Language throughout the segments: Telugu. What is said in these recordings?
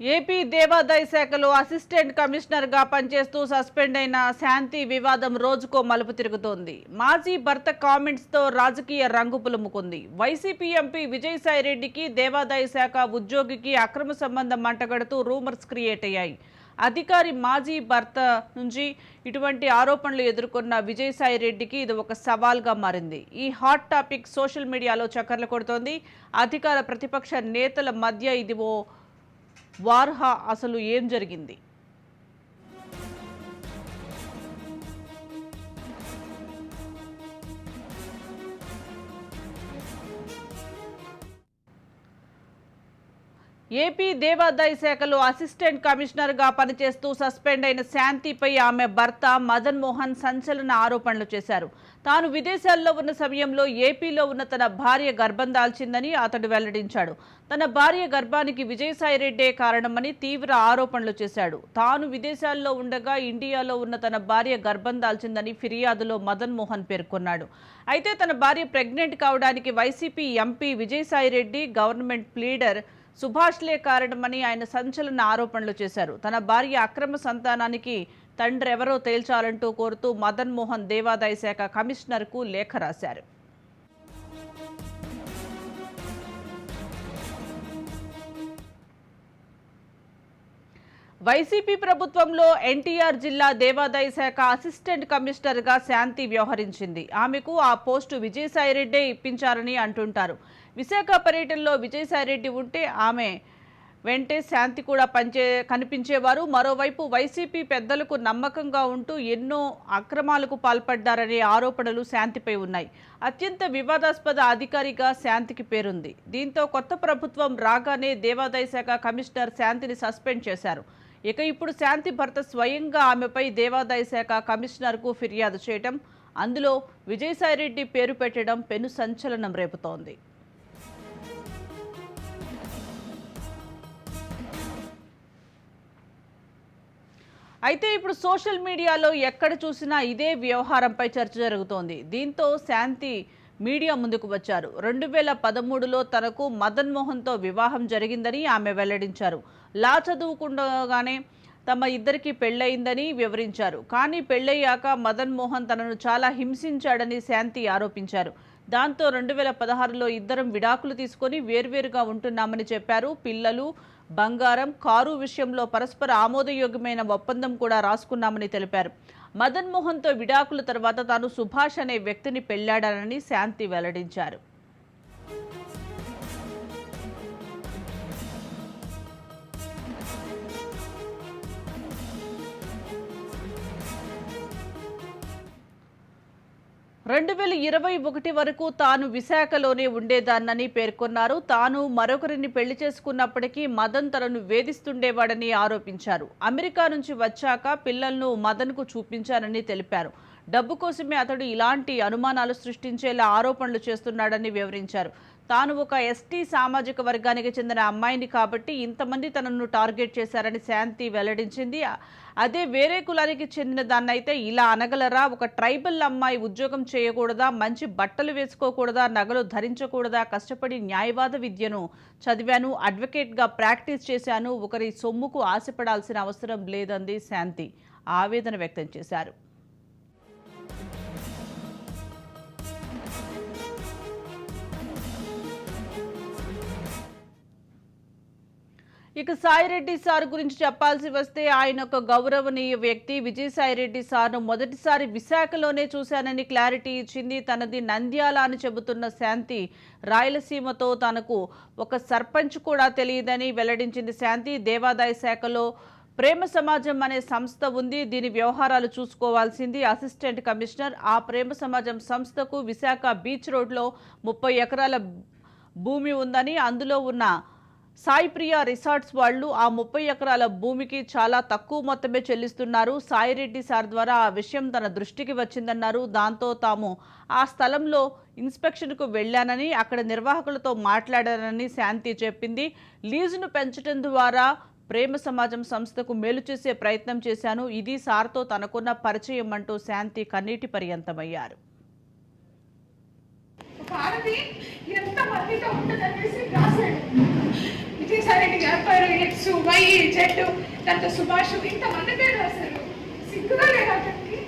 ఏపీ దేవాదాయ శాఖలో అసిస్టెంట్ కమిషనర్గా పనిచేస్తూ సస్పెండ్ అయిన శాంతి వివాదం రోజుకో మలుపు తిరుగుతోంది. మాజీ భర్త కామెంట్స్తో రాజకీయ రంగు పులుముకుంది. వైసీపీ ఎంపీ విజయసాయిరెడ్డికి దేవాదాయ శాఖ ఉద్యోగికి అక్రమ సంబంధం మంటగడుతూ రూమర్స్ క్రియేట్ అయ్యాయి. అధికారి మాజీ భర్త నుంచి ఇటువంటి ఆరోపణలు ఎదుర్కొన్న విజయసాయిరెడ్డికి ఇది ఒక సవాల్గా మారింది. ఈ హాట్ టాపిక్ సోషల్ మీడియాలో చక్కర్లు కొడుతోంది. అధికార ప్రతిపక్ష నేతల మధ్య ఇది ఓ వార్హా అసలు ఏం జరిగింది? ఏపీ దేవాదాయ శాఖలో అసిస్టెంట్ కమిషనర్గా పనిచేస్తూ సస్పెండ్ అయిన శాంతిపై ఆమె భర్త మదన్ మోహన్ సంచలన ఆరోపణలు చేశారు. తాను విదేశాల్లో ఉన్న సమయంలో ఏపీలో ఉన్న తన భార్య గర్భం దాల్చిందని అతడు వెల్లడించాడు. తన భార్య గర్భానికి విజయసాయిరెడ్డే కారణమని తీవ్ర ఆరోపణలు చేశాడు. తాను విదేశాల్లో ఉండగా ఇండియాలో ఉన్న తన భార్య గర్భం దాల్చిందని ఫిర్యాదులో మదన్ మోహన్ పేర్కొన్నాడు. అయితే తన భార్య ప్రెగ్నెంట్ కావడానికి YCP MP Vijayasai Reddy government pleader సుభాష్లే కారణమని ఆయన సంచలన ఆరోపణలు చేశారు. తన భార్య అక్రమ సంతానానికి తండ్రి ఎవరో తేల్చాలంటూ కోరుతూ మదన్ మోహన్ దేవాదాయ శాఖ కమిషనర్కు లేఖ రాశారు. వైసీపీ ప్రభుత్వంలో ఎన్టీఆర్ జిల్లా దేవాదాయ శాఖ అసిస్టెంట్ కమిషనర్గా శాంతి వ్యవహరించింది. ఆమెకు ఆ పోస్టు విజయసాయిరెడ్డే ఇప్పించారని అంటుంటారు. విశాఖ పర్యటనలో విజయసాయిరెడ్డి ఉంటే ఆమె వెంటే శాంతి కూడా పనిచే కనిపించేవారు. మరోవైపు వైసీపీ పెద్దలకు నమ్మకంగా ఉంటూ ఎన్నో అక్రమాలకు పాల్పడ్డారనే ఆరోపణలు శాంతిపై ఉన్నాయి. అత్యంత వివాదాస్పద అధికారిగా శాంతికి పేరుంది. దీంతో కొత్త ప్రభుత్వం రాగానే దేవాదాయ శాఖ కమిషనర్ శాంతిని సస్పెండ్ చేశారు. ఇక ఇప్పుడు శాంతి భర్త స్వయంగా ఆమెపై దేవాదాయ శాఖ కమిషనర్కు ఫిర్యాదు చేయటం అందులో విజయసాయిరెడ్డి పేరు పెట్టడం పెను సంచలనం రేపుతోంది. అయితే ఇప్పుడు సోషల్ మీడియాలో ఎక్కడ చూసినా ఇదే వ్యవహారంపై చర్చ జరుగుతోంది. దీంతో శాంతి మీడియా ముందుకు వచ్చారు. రెండు వేల పదమూడులో తనకు మదన్ మోహన్తో వివాహం జరిగిందని ఆమె వెల్లడించారు. లా చదువుకుండగానే తమ ఇద్దరికి పెళ్ళయిందని వివరించారు. కానీ పెళ్ళయ్యాక మదన్ మోహన్ తనను చాలా హింసించాడని శాంతి ఆరోపించారు. దాంతో రెండు వేల పదహారులో ఇద్దరం విడాకులు తీసుకొని వేర్వేరుగా ఉంటున్నామని చెప్పారు. పిల్లలు బంగారం కారు విషయంలో పరస్పర ఆమోదయోగ్యమైన ఒప్పందం కూడా రాసుకున్నామని తెలిపారు. మదన్ మోహన్తో విడాకుల తర్వాత తాను సుభాష్ అనే వ్యక్తిని పెళ్ళాడానని శాంతి వెల్లడించారు. రెండు వేల ఇరవై ఒకటి వరకు తాను విశాఖలోనే ఉండేదాన్నని పేర్కొన్నారు. తాను మరొకరిని పెళ్ళి చేసుకున్నప్పటికీ మదన్ తనను వేధిస్తుండేవాడని ఆరోపించారు. అమెరికా నుంచి వచ్చాక పిల్లలను మదన్కు చూపించానని తెలిపారు. డబ్బు కోసమే అతడు ఇలాంటి అనుమానాలు సృష్టించేలా ఆరోపణలు చేస్తున్నాడని వివరించారు. తాను ఒక ఎస్టీ సామాజిక వర్గానికి చెందిన అమ్మాయిని కాబట్టి ఇంతమంది తనను టార్గెట్ చేశారని శాంతి వెల్లడించింది. అదే వేరే కులానికి చెందిన దాన్నైతే ఇలా అనగలరా? ఒక ట్రైబల్ అమ్మాయి ఉద్యోగం చేయకూడదా? మంచి బట్టలు వేసుకోకూడదా? నగలు ధరించకూడదా? కష్టపడి న్యాయవాద విద్యను చదివాను అడ్వకేట్గా ప్రాక్టీస్ చేశాను ఒకరి సొమ్ముకు ఆశపడాల్సిన అవసరం లేదంది శాంతి. ఆవేదన వ్యక్తం చేశారు. ఇక సాయిరెడ్డి సార్ గురించి చెప్పాల్సి వస్తే ఆయన ఒక గౌరవనీయ వ్యక్తి. విజయసాయిరెడ్డి సార్ను మొదటిసారి విశాఖలోనే చూశానని క్లారిటీ ఇచ్చింది. తనది నంద్యాల అని చెబుతున్న శాంతి రాయలసీమతో తనకు ఒక సర్పంచ్ కూడా తెలియదని వెల్లడించింది శాంతి. దేవాదాయ శాఖలో ప్రేమ సమాజం అనే సంస్థ ఉంది. దీని వ్యవహారాలు చూసుకోవాల్సింది. అసిస్టెంట్ కమిషనర్ ఆ ప్రేమ సమాజం సంస్థకు విశాఖ బీచ్ రోడ్లో ముప్పై ఎకరాల భూమి ఉందని అందులో ఉన్న సాయిప్రియ రిసార్ట్స్ వాళ్ళు ఆ ముప్పై ఎకరాల భూమికి చాలా తక్కువ మొత్తమే చెల్లిస్తున్నారు. సాయిరెడ్డి సార్ ద్వారా ఆ విషయం తన దృష్టికి వచ్చిందన్నారు. దాంతో తాము ఆ స్థలంలో ఇన్స్పెక్షన్కు వెళ్ళానని అక్కడ నిర్వాహకులతో మాట్లాడానని శాంతి చెప్పింది. లీజును పెంచడం ద్వారా ప్రేమ సమాజం సంస్థకు మేలు చేసే ప్రయత్నం చేశాను. ఇది సార్తో తనకున్న పరిచయం అంటూ శాంతి కన్నీటి పర్యంతమయ్యారు. భారతి ఎంత మందితో ఉంటుందనేసి రాశాడు. విజయసాయి గారు ఎక్స్ వై జెడ్ తర్వాత సుభాష్ ఇంతమంది పేరు రాశారు. సిగ్గుగా లేదా అతనికి?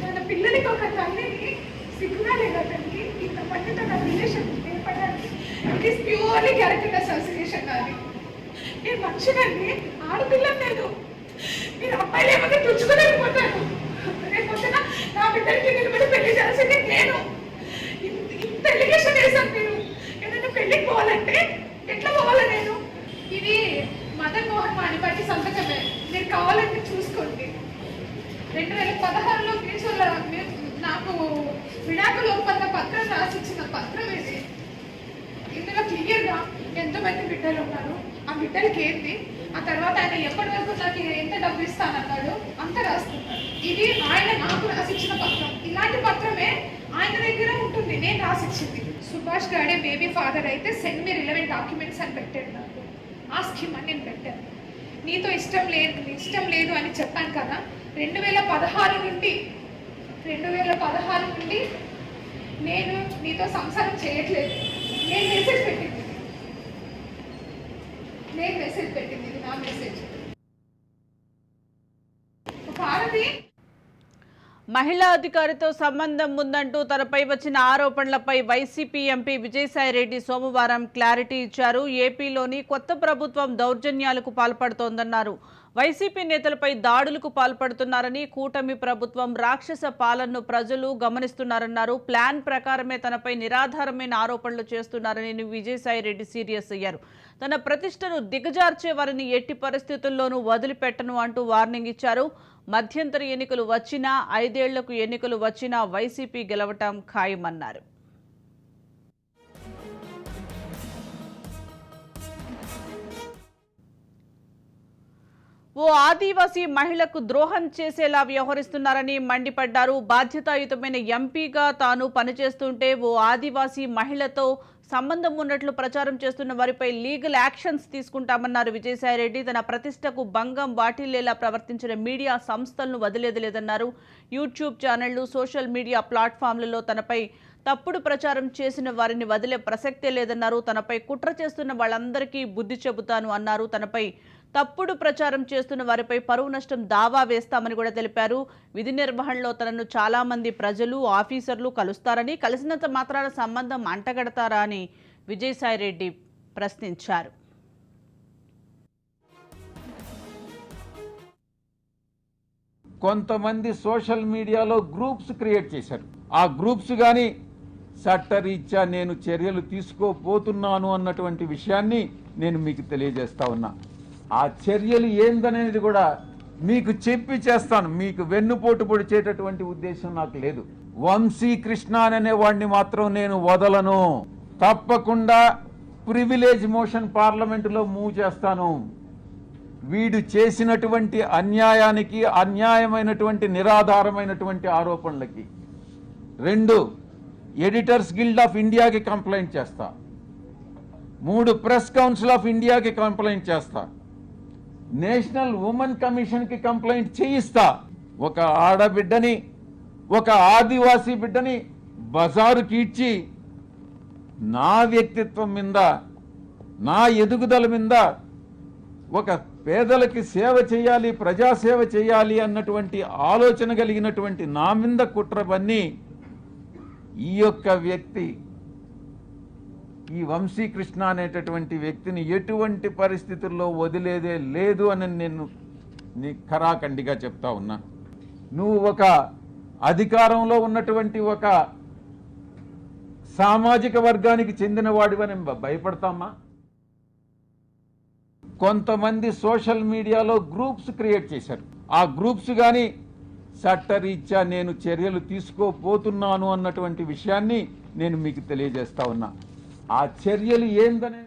తన పిల్లలకి ఒక తల్లిని సిగ్గుగా లేదా అతనికి? ఇంతమంది తన రిలేషన్ ఏర్పడాలి it is purely character association నాది నేను మనిషినండి ఆడపిల్ల నేను. మీరు అమ్మాయిలు ఏమైనా తుచ్చుకోలేకపోతాను రేపు పొద్దున నా బిడ్డలకి నిలబడి పెళ్ళి చేయాల్సింది నేను ఇంత- ఇంత ఎలిగేషన్ వేశాను మీరు ఏదైనా పెళ్ళికి పోవాలంటే ఎట్లా పోవాలి నేను ఇది మదన్ మోహన్ మాణిపాటి సంతకమే మీరు కావాలంటే చూసుకోండి రెండు వేల పదహారులో కేసుల నాకు విడాకుల ఒప్పంద పత్రం రాసిచ్చిన పత్రం ఇది ఇందులో క్లియర్గా ఎంతమంది బిడ్డలు ఉన్నారు ఆ బిడ్డలకి ఏంటి ఆ తర్వాత ఆయన ఎప్పటి వరకు నాకు ఎంత డబ్బు ఇస్తానన్నాడు అంత రాసుకున్నాడు ఇది ఆయన నాకు రాసిచ్చిన పత్రం. ఇలాంటి పత్రమే ఆయన దగ్గర ఉంటుంది. నేను రాసిచ్చింది. సుభాష్ గాడే బేబీ ఫాదర్ అయితే సెండ్ మీ రిలవెంట్ డాక్యుమెంట్స్ అని పెట్టాడు నాకు. ఆ స్కీమ్ అని నేను పెట్టాను. నీతో ఇష్టం లేదు ఇష్టం లేదు అని చెప్పాను కదా. రెండు వేల పదహారు నుండి రెండు వేల పదహారు నుండి నేను నీతో సంసారం చేయట్లేదు. నేను మెసేజ్ పెట్టింది. నేను మెసేజ్ పెట్టింది ఇది నా మెసేజ్ భారతి? మహిళా అధికారితో సంబంధం ఉందంటూ తనపై వచ్చిన ఆరోపణలపై వైసీపీ ఎంపీ విజయసాయిరెడ్డి సోమవారం క్లారిటీ ఇచ్చారు. ఏపీలోని కొత్త ప్రభుత్వం దౌర్జన్యాలకు పాల్పడుతోందన్నారు. వైసీపీ నేతలపై దాడులకు పాల్పడుతున్నారని కూటమి ప్రభుత్వం రాక్షస పాలనను ప్రజలు గమనిస్తున్నారన్నారు. ప్లాన్ ప్రకారమే తనపై నిరాధారమైన ఆరోపణలు చేస్తున్నారని విజయసాయిరెడ్డి సీరియస్ అయ్యారు. తన ప్రతిష్టను దిగజార్చే వారిని ఎట్టి పరిస్థితుల్లోనూ వదిలిపెట్టను అంటూ వార్నింగ్ ఇచ్చారు. మధ్యంతర ఎన్నికలు వచ్చినా ఐదేళ్ళకు ఎన్నికలు వచ్చినా వైసీపీ గెలవటం ఖాయమన్నారు. ఓ ఆదివాసీ మహిళకు ద్రోహం చేసేలా వ్యవహరిస్తున్నారని మండిపడ్డారు. బాధ్యతాయుతమైన ఎంపీగా తాను పనిచేస్తుంటే ఓ ఆదివాసీ మహిళతో సంబంధం ఉన్నట్లు ప్రచారం చేస్తున్న వారిపై లీగల్ యాక్షన్స్ తీసుకుంటామన్నారు విజయసాయిరెడ్డి. తన ప్రతిష్టకు భంగం వాటిల్లేలా ప్రవర్తించిన మీడియా సంస్థలను వదిలేది లేదన్నారు యూట్యూబ్ ఛానళ్ళు సోషల్ మీడియా ప్లాట్ఫామ్లలో తనపై తప్పుడు ప్రచారం చేసిన వారిని వదిలే ప్రసక్తే లేదన్నారు. తనపై కుట్ర చేస్తున్న వాళ్ళందరికీ బుద్ధి చెబుతాను అన్నారు. తనపై తప్పుడు ప్రచారం చేస్తున్న వారిపై పరువు నష్టం దావా వేస్తామని కూడా తెలిపారు. విధి నిర్వహణలో తనను చాలా మంది ప్రజలు ఆఫీసర్లు కలుస్తారని కలిసినంత మాత్రాన సంబంధం అంటగడతారా అని విజయసాయిరెడ్డి ప్రశ్నించారు. కొంతమంది సోషల్ మీడియాలో గ్రూప్స్ క్రియేట్ చేశారు. ఆ గ్రూప్స్ కానీ చట్టరీత్యా నేను చర్యలు తీసుకోపోతున్నాను అన్నటువంటి విషయాన్ని నేను మీకు తెలియజేస్తా ఉన్నా. ఆ చర్యలు ఏందనేది కూడా మీకు చెప్పి చేస్తాను. మీకు వెన్నుపోటు పొడిచేటటువంటి ఉద్దేశం నాకు లేదు. వంశీ కృష్ణ అనే వాడిని మాత్రం నేను వదలను. తప్పకుండా ప్రివిలేజ్ మోషన్ పార్లమెంటులో మూవ్ చేస్తాను. వీడు చేసినటువంటి అన్యాయానికి అన్యాయమైనటువంటి నిరాధారమైనటువంటి ఆరోపణలకి. రెండు ఎడిటర్స్ గిల్డ్ ఆఫ్ ఇండియాకి కంప్లైంట్ చేస్తా. మూడు ప్రెస్ కౌన్సిల్ ఆఫ్ ఇండియాకి కంప్లైంట్ చేస్తా. నేషనల్ ఉమెన్ కమిషన్కి కంప్లైంట్ చేయిస్తా. ఒక ఆడబిడ్డని ఒక ఆదివాసీ బిడ్డని బజారుకి ఇచ్చి నా వ్యక్తిత్వం మీద నా ఎదుగుదల మీద ఒక పేదలకి సేవ చేయాలి ప్రజాసేవ చేయాలి అన్నటువంటి ఆలోచన కలిగినటువంటి నా మీద కుట్రబన్ని ఈ యొక్క వ్యక్తి ఈ వంశీకృష్ణ అనేటటువంటి వ్యక్తిని ఎటువంటి పరిస్థితుల్లో వదిలేదే లేదు అని నేను నీ ఖరాఖండిగా చెప్తా ఉన్నా. నువ్వు ఒక అధికారంలో ఉన్నటువంటి ఒక సామాజిక వర్గానికి చెందిన వాడివని భయపడతామా? కొంతమంది సోషల్ మీడియాలో గ్రూప్స్ క్రియేట్ చేశారు. ఆ గ్రూప్స్ కానీ చట్టరీత్యా నేను చర్యలు తీసుకోపోతున్నాను అన్నటువంటి విషయాన్ని నేను మీకు తెలియజేస్తా ఉన్నా. ఆ చర్యలు ఏందనే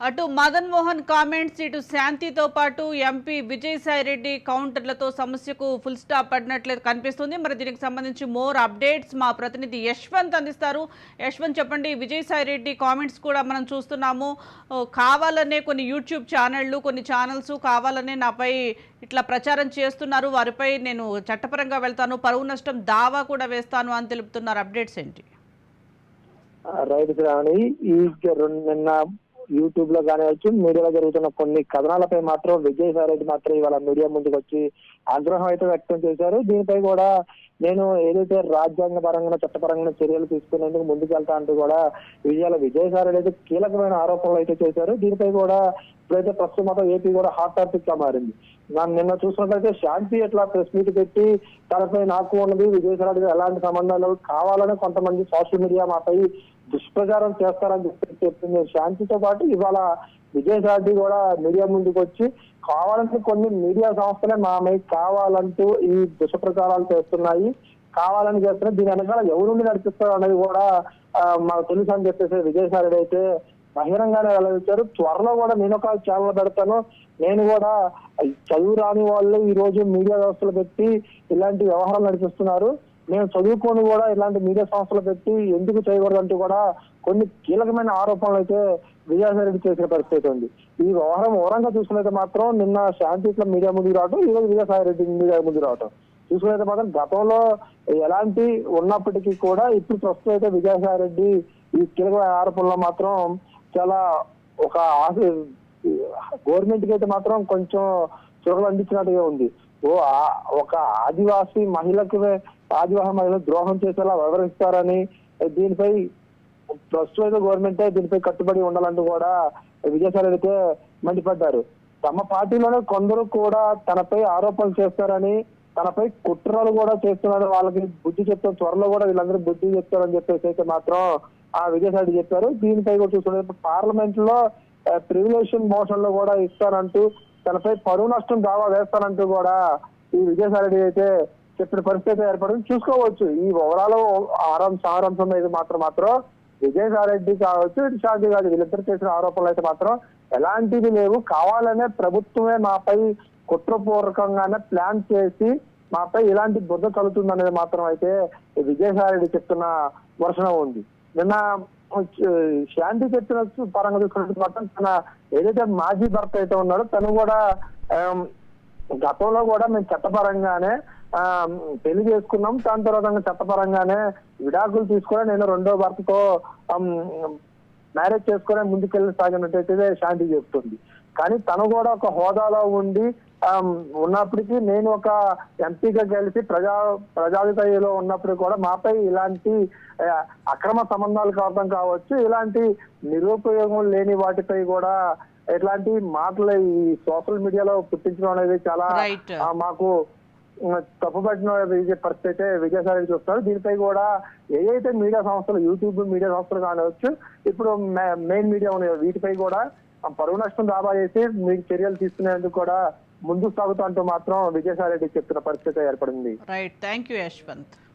అటు మదన్ మోహన్ కామెంట్స్ ఇటు శాంతితో పాటు ఎంపీ విజయసాయిరెడ్డి కౌంటర్లతో సమస్యకు ఫుల్ స్టాప్ పడినట్లేదు కనిపిస్తుంది. మరి దీనికి సంబంధించి మోర్ అప్డేట్స్ మా ప్రతినిధి యశ్వంత్ అందిస్తారు. యశ్వంత్ చెప్పండి విజయసాయిరెడ్డి కామెంట్స్ కూడా మనం చూస్తున్నాము. కావాలనే కొన్ని యూట్యూబ్ ఛానళ్ళు కొన్ని ఛానల్స్ కావాలనే నాపై ఇట్లా ప్రచారం చేస్తున్నారు. వారిపై నేను చట్టపరంగా వెళ్తాను పరువు నష్టం దావా కూడా వేస్తాను అని తెలుపుతున్నారు. అప్డేట్స్ ఏంటి? రైతు శ్రావణి ఈ రెండు నిన్న యూట్యూబ్లో కానివచ్చు మీడియాలో జరుగుతున్న కొన్ని కథనాలపై మాత్రం విజయసాయి రెడ్డి మాత్రం ఇవాళ మీడియా ముందుకు వచ్చి ఆగ్రహం అయితే వ్యక్తం చేశారు. దీనిపై కూడా నేను ఏదైతే రాజ్యాంగ పరంగా చట్టపరంగా చర్యలు తీసుకునేందుకు ముందుకెళ్తా అంటూ కూడా విజయాల విజయసాయి రెడ్డి అయితే కీలకమైన ఆరోపణలు అయితే చేశారు. దీనిపై కూడా ఇప్పుడైతే ప్రస్తుతం మాత్రం ఏపీ కూడా హాట్ టాపిక్గా మారింది. మనం నిన్న చూసినట్లయితే శాంతి ఎట్లా ప్రెస్ మీట్ పెట్టి తనపై నాకు ఉన్నది విజయసాయి రెడ్డి ఎలాంటి సంబంధాలు కావాలని కొంతమంది సోషల్ మీడియా మాపై దుష్ప్రచారం చేస్తారని చెప్పి చెప్తుంది శాంతితో పాటు ఇవాళ విజయసాటి కూడా మీడియా ముందుకు వచ్చి కావాలంటే కొన్ని మీడియా సంస్థలే మామై కావాలంటూ ఈ దుష్ప్రచారాలు చేస్తున్నాయి. కావాలని చేస్తున్నారు దీని వెనకాల ఎవరుండి నడిపిస్తారు అనేది కూడా మాకు తెలుసు అని చెప్పేసి విజయసాయి అయితే బహిరంగానే వెల్లడించారు త్వరలో కూడా నేను ఒక ఛానల్ పెడతాను. నేను కూడా చదువు రాని వాళ్ళు ఈ రోజు మీడియా వ్యవస్థలు పెట్టి ఇలాంటి వ్యవహారాలు నడిపిస్తున్నారు. నేను చదువుకొని కూడా ఇలాంటి మీడియా సంస్థలు పెట్టి ఎందుకు చేయకూడదు అంటూ కూడా కొన్ని కీలకమైన ఆరోపణలు అయితే విజయసాయిరెడ్డి చేసిన పరిస్థితి ఉంది. ఈ వ్యవహారం ఓరంగా చూసుకున్నైతే మాత్రం నిన్న శాంతి ఇట్లా మీడియా ముందుకు రావటం ఈ రోజు విజయసాయి మీడియా ముందుకు రావటం. చూసుకున్నైతే మాత్రం గతంలో ఎలాంటి ఉన్నప్పటికీ కూడా ఇప్పుడు ప్రస్తుతం అయితే విజయసాయి రెడ్డి ఈ కీలకమైన ఆరోపణలో మాత్రం చాలా ఒక ఆశ గవర్నమెంట్కి అయితే మాత్రం కొంచెం చురకలు అందించినట్టుగా ఉంది. ఒక ఆదివాసీ మహిళకు ఆదివాసీ మహిళ ద్రోహం చేసేలా వివరిస్తారని దీనిపై ప్రస్తుతం గవర్నమెంట్ దీనిపై కట్టుబడి ఉండాలంటూ కూడా విజయసాయి అయితే మండిపడ్డారు. తమ పార్టీలోనే కొందరు కూడా తనపై ఆరోపణలు చేస్తారని తనపై కుట్రలు కూడా చేస్తున్నారు వాళ్ళకి బుద్ధి చెప్తారు. త్వరలో కూడా వీళ్ళందరూ బుద్ధి చెప్తారని చెప్పేసి అయితే మాత్రం ఆ విజయసాయి చెప్పారు. దీనిపై కూడా చూసుకుంటే పార్లమెంట్లో ప్రివిలేషన్ మోషన్లో కూడా ఇస్తారంటూ తనపై పరువు నష్టం దావా వేస్తానంటూ కూడా ఈ విజయసాయిరెడ్డి అయితే చెప్పిన పరిస్థితి ఏర్పడింది. చూసుకోవచ్చు. ఈ ఓవరాల్ ఆరం సారాంశం అయితే మాత్రం మాత్రం విజయసాయిరెడ్డి కావచ్చు ఇటు శాంతి కాదు వీళ్ళిద్దరు చేసిన ఆరోపణలు అయితే మాత్రం ఎలాంటివి లేవు. కావాలనే ప్రభుత్వమే మాపై కుట్రపూర్వకంగానే ప్లాన్ చేసి మాపై ఇలాంటి బుద్ధ కలుగుతుంది అనేది మాత్రం అయితే విజయసాయిరెడ్డి చెప్తున్న వర్షం ఉంది. నిన్న శాంతి చెప్పిన పరంగా చూసుకున్నట్టు మాత్రం తన ఏదైతే మాజీ భర్త అయితే ఉన్నాడో తను కూడా గతంలో కూడా మేము చట్టపరంగానే పెళ్ళి చేసుకున్నాం. దాని తర్వాత చట్టపరంగానే విడాకులు తీసుకొని నేను రెండో భర్తతో మ్యారేజ్ చేసుకునే ముందుకెళ్ళి సాగినట్టయితే శాంతి చెప్తుంది కానీ తను కూడా ఒక హోదాలో ఉండి ఉన్నప్పటికీ నేను ఒక ఎంపీగా గెలిచి ప్రజా ప్రజాధికారిలో ఉన్నప్పుడు కూడా మాపై ఇలాంటి అక్రమ సంబంధాలు కావడం కావచ్చు ఇలాంటి నిరుపయోగం లేని వాటిపై కూడా ఇట్లాంటి మాటలు ఈ సోషల్ మీడియాలో పుట్టించడం అనేది చాలా మాకు తప్పుపట్టిన పరిస్థితి అయితే విజయసాయి చూస్తున్నారు. దీనిపై కూడా ఏదైతే మీడియా సంస్థలు యూట్యూబ్ మీడియా సంస్థలు కానివచ్చు ఇప్పుడు మెయిన్ మీడియా ఉన్నాయి వీటిపై కూడా పరువు నష్టం దాబా చేసి మీకు చర్యలు తీసుకునేందుకు కూడా ముందుకు సాగుతూ అంటూ మాత్రం విజయసాయి రెడ్డి చెప్తున్న పరిస్థితి ఏర్పడింది. Right thank you Yashwant